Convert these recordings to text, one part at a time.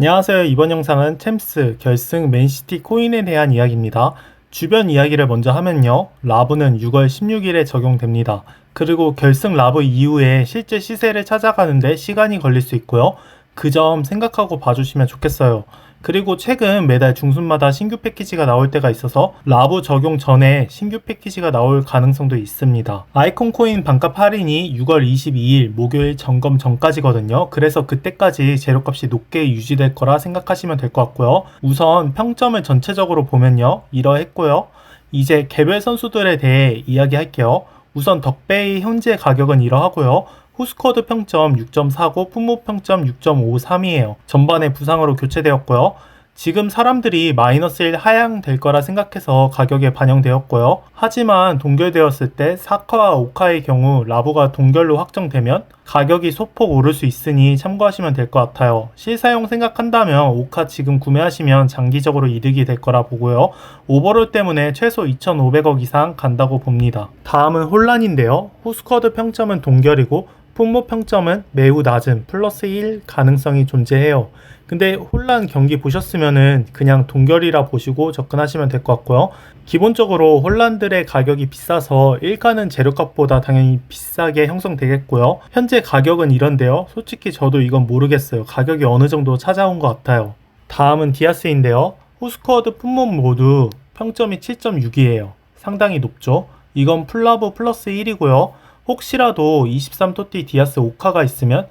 안녕하세요. 이번 영상은 챔스 결승 맨시티 코인에 대한 이야기입니다. 주변 이야기를 먼저 하면요. 라브는 6월 16일에 적용됩니다. 그리고 결승 라브 이후에 실제 시세를 찾아가는데 시간이 걸릴 수 있고요. 그 점 생각하고 봐주시면 좋겠어요. 그리고 최근 매달 중순마다 신규 패키지가 나올 때가 있어서 라브 적용 전에 신규 패키지가 나올 가능성도 있습니다. 아이콘 코인 반값 할인이 6월 22일 목요일 점검 전까지거든요. 그래서 그때까지 재료값이 높게 유지될 거라 생각하시면 될 것 같고요. 우선 평점을 전체적으로 보면요. 이러했고요. 이제 개별 선수들에 대해 이야기할게요. 우선 덕배의 현재 가격은 이러하고요. 후스쿼드 평점 6.49, 품목 평점 6.53이에요. 전반에 부상으로 교체되었고요. 지금 사람들이 마이너스 1 하향될 거라 생각해서 가격에 반영되었고요. 하지만 동결되었을 때 사카와 오카의 경우 라보가 동결로 확정되면 가격이 소폭 오를 수 있으니 참고하시면 될 것 같아요. 실사용 생각한다면 오카 지금 구매하시면 장기적으로 이득이 될 거라 보고요. 오버롤 때문에 최소 2,500억 이상 간다고 봅니다. 다음은 혼란인데요. 후스쿼드 평점은 동결이고 품목 평점은 매우 낮은 플러스 1 가능성이 존재해요. 근데 혼란 경기 보셨으면은 그냥 동결이라 보시고 접근하시면 될 것 같고요. 기본적으로 혼란들의 가격이 비싸서 일가는 재료값보다 당연히 비싸게 형성되겠고요. 현재 가격은 이런데요. 솔직히 저도 이건 모르겠어요. 가격이 어느 정도 찾아온 것 같아요. 다음은 디아스인데요. 후스쿼드 품목 모두 평점이 7.6이에요. 상당히 높죠. 이건 플라브 플러스 1이고요. 혹시라도 23토티 디아스 5카가 있으면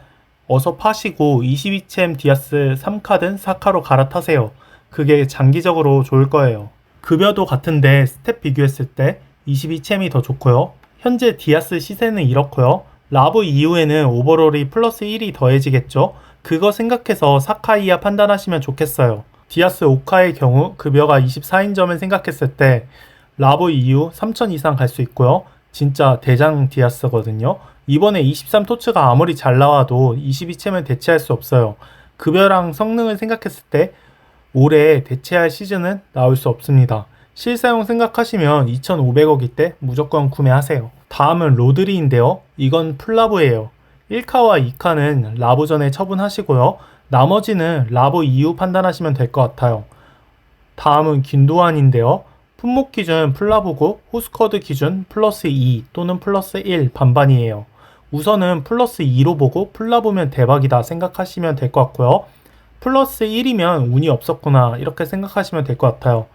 어서 파시고 22챔 디아스 3카든 4카로 갈아타세요. 그게 장기적으로 좋을 거예요. 급여도 같은데 스텝 비교했을 때 22챔이 더 좋고요. 현재 디아스 시세는 이렇고요. 라브 이후에는 오버롤이 플러스 1이 더해지겠죠. 그거 생각해서 4카 이하 판단하시면 좋겠어요. 디아스 5카의 경우 급여가 24인 점을 생각했을 때 라브 이후 3000 이상 갈 수 있고요. 진짜 대장 디아스거든요. 이번에 23토츠가 아무리 잘 나와도 22챔을 대체할 수 없어요. 급여랑 성능을 생각했을 때 올해 대체할 시즌은 나올 수 없습니다. 실사용 생각하시면 2,500억일 때 무조건 구매하세요. 다음은 로드리인데요. 이건 플라브예요. 1카와 2카는 라브 전에 처분하시고요. 나머지는 라브 이후 판단하시면 될 것 같아요. 다음은 긴도안인데요. 품목 기준 플라브고 호스커드 기준 플러스 2 또는 플러스 1 반반이에요. 우선은 플러스 2로 보고 플라보면 대박이다 생각하시면 될 것 같고요. 플러스 1이면 운이 없었구나 이렇게 생각하시면 될 것 같아요.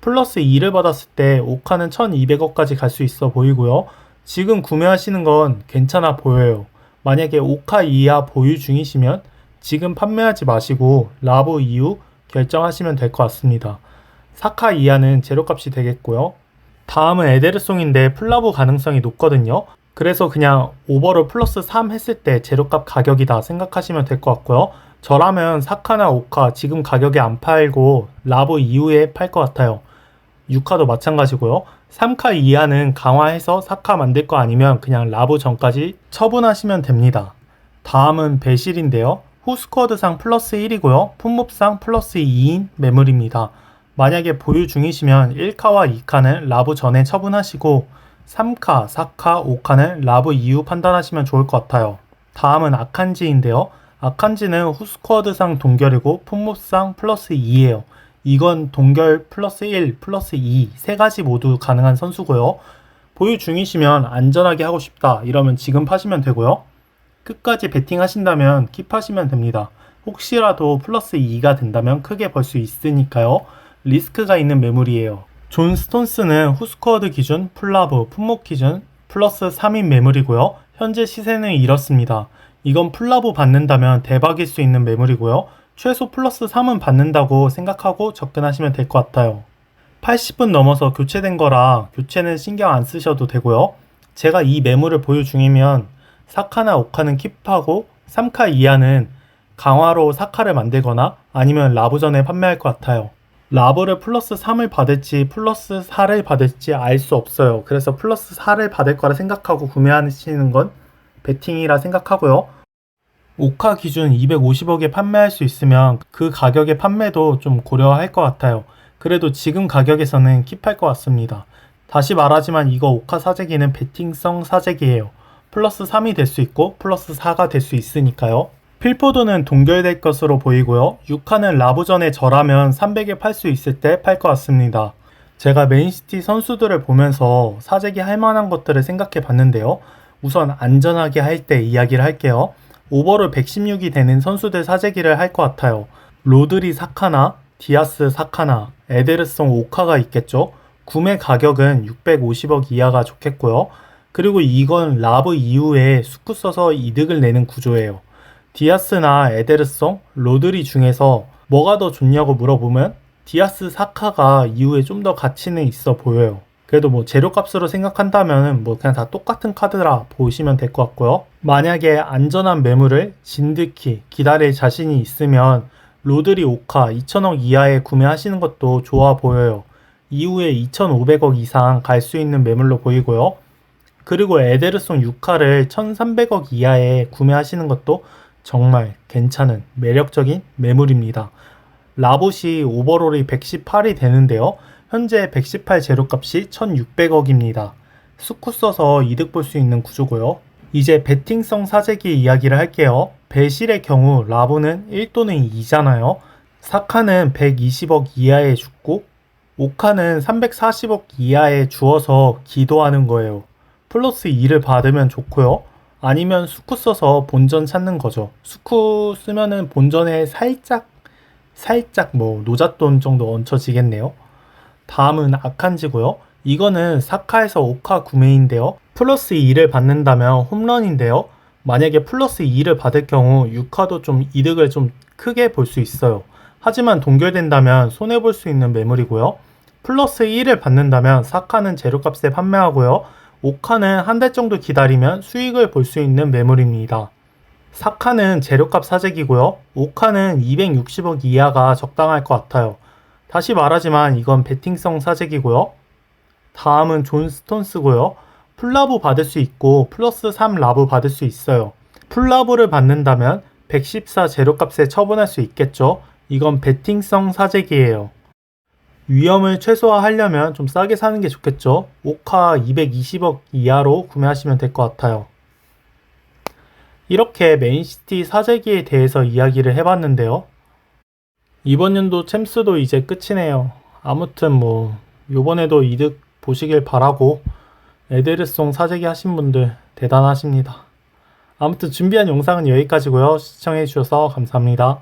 플러스 2를 받았을 때 오카는 1200억까지 갈 수 있어 보이고요. 지금 구매하시는 건 괜찮아 보여요. 만약에 오카 이하 보유 중이시면 지금 판매하지 마시고 라보 이후 결정하시면 될 것 같습니다. 사카 이하는 재료값이 되겠고요. 다음은 에데르송인데 플라브 가능성이 높거든요. 그래서 그냥 오버를 플러스 3 했을 때 재료값 가격이다 생각하시면 될 것 같고요. 저라면 사카나 오카 지금 가격에 안 팔고 라브 이후에 팔 것 같아요. 6카도 마찬가지고요. 3카 이하는 강화해서 4카 만들 거 아니면 그냥 라브 전까지 처분하시면 됩니다. 다음은 배실인데요. 후스쿼드상 플러스 1이고요. 품목상 플러스 2인 매물입니다. 만약에 보유 중이시면 1카와 2카는 라브 전에 처분하시고 3카, 4카, 5카는 라브 이후 판단하시면 좋을 것 같아요. 다음은 아칸지인데요. 아칸지는 후스쿼드상 동결이고 품목상 플러스 2예요. 이건 동결 플러스 1, 플러스 2, 세 가지 모두 가능한 선수고요. 보유 중이시면 안전하게 하고 싶다 이러면 지금 파시면 되고요. 끝까지 베팅 하신다면 킵하시면 됩니다. 혹시라도 플러스 2가 된다면 크게 벌 수 있으니까요. 리스크가 있는 매물이에요. 존 스톤스는 후스쿼드 기준 플라브 품목 기준 플러스 3인 매물이고요. 현재 시세는 이렇습니다. 이건 플라브 받는다면 대박일 수 있는 매물이고요. 최소 플러스 3은 받는다고 생각하고 접근하시면 될 것 같아요. 80분 넘어서 교체된 거라 교체는 신경 안 쓰셔도 되고요. 제가 이 매물을 보유 중이면 4카나 5카는 킵하고 3카 이하는 강화로 4카를 만들거나 아니면 라브전에 판매할 것 같아요. 라브를 플러스 3을 받을지 플러스 4를 받을지 알 수 없어요. 그래서 플러스 4를 받을 거라 생각하고 구매하시는 건 베팅이라 생각하고요. 오카 기준 250억에 판매할 수 있으면 그 가격의 판매도 좀 고려할 것 같아요. 그래도 지금 가격에서는 킵할 것 같습니다. 다시 말하지만 이거 오카 사재기는 베팅성 사재기예요. 플러스 3이 될 수 있고 플러스 4가 될 수 있으니까요. 필포드는 동결될 것으로 보이고요. 6카는 라부전에 저라면 300에 팔 수 있을 때 팔 것 같습니다. 제가 맨시티 선수들을 보면서 사재기 할 만한 것들을 생각해 봤는데요. 우선 안전하게 할 때 이야기를 할게요. 오버롤 116이 되는 선수들 사재기를 할 것 같아요. 로드리 사카나, 디아스 사카나, 에데르송 오카가 있겠죠. 구매 가격은 650억 이하가 좋겠고요. 그리고 이건 라브 이후에 수쿠 써서 이득을 내는 구조예요. 디아스나 에데르송, 로드리 중에서 뭐가 더 좋냐고 물어보면 디아스 사카가 이후에 좀 더 가치는 있어 보여요. 그래도 뭐 재료값으로 생각한다면 뭐 그냥 다 똑같은 카드라 보시면 될 것 같고요. 만약에 안전한 매물을 진득히 기다릴 자신이 있으면 로드리 오카 2천억 이하에 구매하시는 것도 좋아 보여요. 이후에 2,500억 이상 갈 수 있는 매물로 보이고요. 그리고 에데르송 6카를 1,300억 이하에 구매하시는 것도 정말 괜찮은 매력적인 매물입니다. 라봇이 오버롤이 118이 되는데요. 현재 118 재료값이 1,600억입니다. 수쿠 써서 이득 볼 수 있는 구조고요. 이제 베팅성 사재기 이야기를 할게요. 배실의 경우 라보는 1 또는 2잖아요. 사카는 120억 이하에 죽고 오카는 340억 이하에 주어서 기도하는 거예요. 플러스 2를 받으면 좋고요. 아니면 수쿠 써서 본전 찾는 거죠. 수쿠 쓰면은 본전에 살짝 살짝 뭐 노잣돈 정도 얹혀지겠네요. 다음은 아칸지고요. 이거는 사카에서 오카 구매인데요. 플러스 2를 받는다면 홈런인데요. 만약에 플러스 2를 받을 경우 6카도 좀 이득을 좀 크게 볼 수 있어요. 하지만 동결된다면 손해볼 수 있는 매물이고요. 플러스 1을 받는다면 사카는 재료값에 판매하고요. 오카는 한달 정도 기다리면 수익을 볼 수 있는 매물입니다. 사카는 재료값 사재기고요. 오카는 260억 이하가 적당할 것 같아요. 다시 말하지만 이건 베팅성 사재기고요. 다음은 존 스톤스고요. 풀라브 받을 수 있고 플러스 3 라브 받을 수 있어요. 풀라브를 받는다면 114 재료값에 처분할 수 있겠죠. 이건 베팅성 사재기예요. 위험을 최소화하려면 좀 싸게 사는 게 좋겠죠. 오카 220억 이하로 구매하시면 될 것 같아요. 이렇게 맨시티 사재기에 대해서 이야기를 해봤는데요. 이번 연도 챔스도 이제 끝이네요. 아무튼 뭐 요번에도 이득 보시길 바라고 에데르송 사재기 하신 분들 대단하십니다. 아무튼 준비한 영상은 여기까지고요. 시청해 주셔서 감사합니다.